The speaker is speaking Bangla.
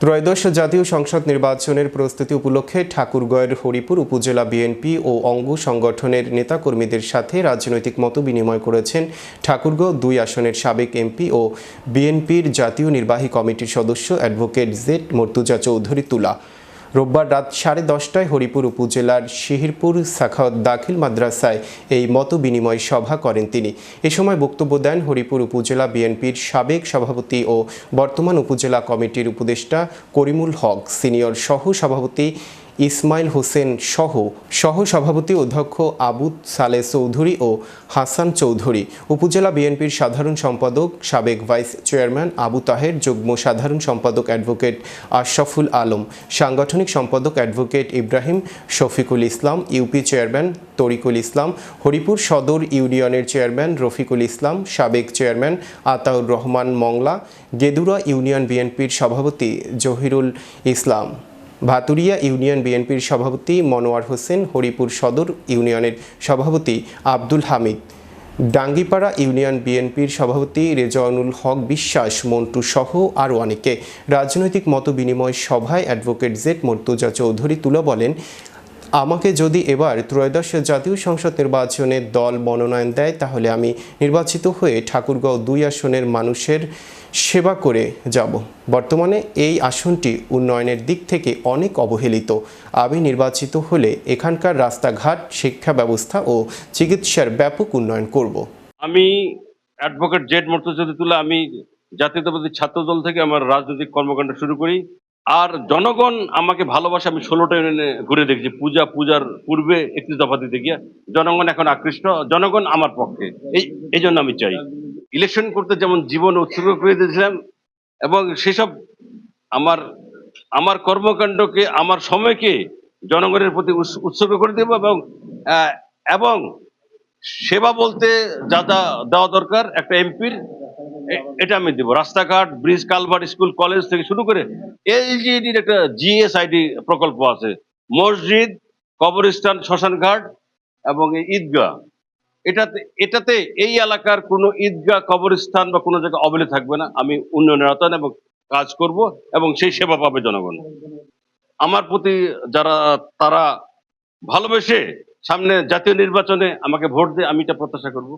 ত্রয়োদশ জাতীয় সংসদ নির্বাচনের প্রস্তুতি উপলক্ষে ঠাকুরগড়ের হরিপুর উপজেলা বিএনপি ও অঙ্গ সংগঠনের নেতাকর্মীদের সাথে রাজনৈতিক মত বিনিময় করেছেন ঠাকুরগাঁও দুই আসনের সাবেক এমপি ও বিএনপির জাতীয় নির্বাহী কমিটির সদস্য অ্যাডভোকেট জেড মর্তুজা চৌধুরী তুলা। রোববার রাত সাড়ে দশটায় হরিপুর উপজেলার শিহিরপুর সাখাওয়াত দাখিল মাদ্রাসায় এই মত বিনিময় সভা করেন তিনি। এ সময় বক্তব্য দেন হরিপুর উপজেলা বিএনপির সাবেক সভাপতি ও বর্তমান উপজেলা কমিটির উপদেষ্টা করিমুল হক। সিনিয়র সহ সভাপতি ইসমাইল হোসেন সহ সহ সভাপতি অধ্যক্ষ আবু সালে চৌধুরী ও হাসান চৌধুরী। উপজেলা বিএনপির সাধারণ সম্পাদক, সাবেক ভাইস চেয়ারম্যান আবু তাহের, যুগ্ম সাধারণ সম্পাদক অ্যাডভোকেট আশরাফুল আলম, সাংগঠনিক সম্পাদক advocate Ibrahim Shafiqul Islam, UP chairman Tariqul Islam, Haripur Sadar ইউনিয়নের চেয়ারম্যান রফিকুল ইসলাম, সাবেক চেয়ারম্যান আতাউর রহমান মংলা, গেদুরা ইউনিয়ন বিএনপির সভাপতি জহিরুল ইসলাম। ভাতুরিয়া ইউনিয়ন বিএনপির সভাপতি মনোয়ার হোসেন, হরিপুর সদর ইউনিয়নের সভাপতি আব্দুল হামিদ। ডাঙ্গিপাড়া ইউনিয়ন বিএনপির সভাপতি রেজানুল হক বিশ্বাস, মন্টু সহ আরও অনেকে। রাজনৈতিক মতবিনিময় সভায় অ্যাডভোকেট জেড মর্তুজা চৌধুরী তুলা বলেন আমাকে যদি এবার ত্রয়োদশ জাতীয় সংসদ নির্বাচনে দল মনোনয়ন দেয়, তাহলে আমি নির্বাচিত হয়ে ঠাকুরগাঁও দুই আসনের মানুষের সেবা করে যাব। বর্তমানে এই আসনটি উন্নয়নের দিক থেকে অনেক অবহেলিত। আমি নির্বাচিত হলে এখানকার রাস্তাঘাট, শিক্ষা ব্যবস্থা ও চিকিৎসার ব্যাপক উন্নয়ন করব। আমি অ্যাডভোকেট জেড মর্তজাদিতুল্লাহ আমি জাতীয়তাবাদী ছাত্র দল থেকে আমার রাজনৈতিক কর্মকাণ্ড শুরু করি। আর জনগণ আমাকে ভালোবাসে, আমি ষোলোটা ইউনিয়নে ঘুরে দেখছি। পূজা, পূজার পূর্বে একটি দফা দিতে গিয়ে জনগণ এখন আকৃষ্ট, জনগণ আমার পক্ষে। এই এই জন্য আমি চাই। ইলেকশন করতে যেমন জীবন উৎসর্গ করে দিয়েছিলাম এবং সেসব আমার আমার কর্মকাণ্ডকে, আমার সময়কে জনগণের প্রতি উৎস- উৎসর্গ করে দেবো এবং এবং সেবা বলতে যা যা দেওয়া দরকার, একটা এমপির এটা আমি দেবো। রাস্তাঘাট ব্রিজ কালভার্ট স্কুল কলেজ থেকে শুরু করে এলজিডির একটা জিএসআইডি প্রকল্প আছে। মসজিদ, কবরস্থান, শ্মশানঘাট এবং ঈদগাহ। এটাতে এটাতে এই এলাকার কোনো ঈদগাহ, কবরস্থান বা কোনো জায়গায় অবলে থাকবে না। আমি উন্নয়নের আওতায় এবং কাজ করব এবং সেই সেবা পাবে জনগণ। আমার প্রতি যারা, তারা ভালোবেসে সামনে জাতীয় নির্বাচনে আমাকে ভোট দিয়ে আমি এটা প্রত্যাশা করব।